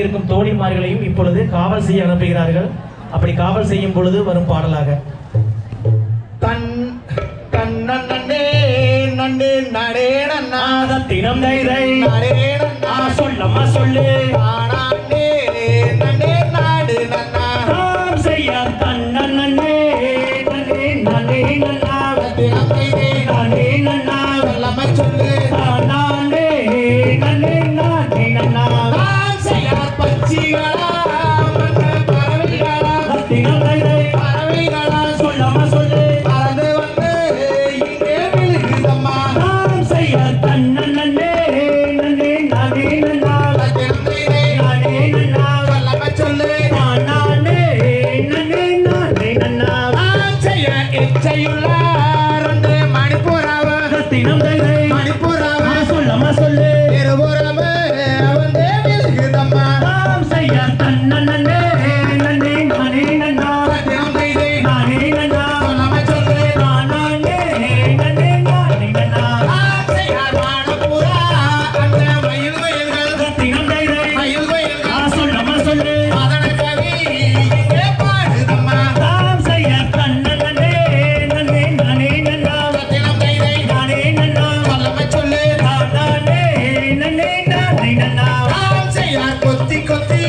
இருக்கும் தோழிமார்களையும் இப்பொழுது காவல் செய்ய அனுப்புகிறார்கள். அப்படி காவல் செய்யும் பொழுது வரும் பாடலாக. தன் தன் தினம் சொல்லு. மணிப்பூராவ தினம் தங்க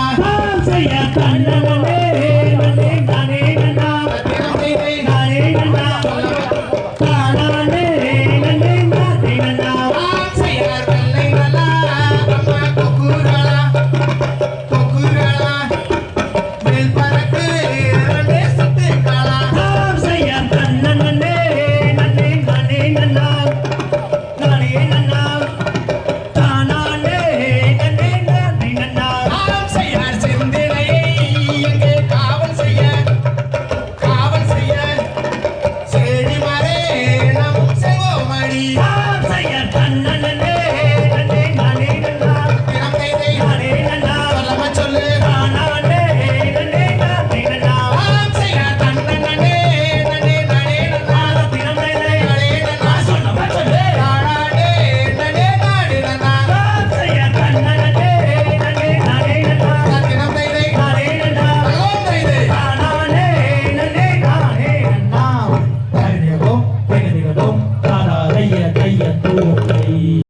Dance, yeah, banana. yeah.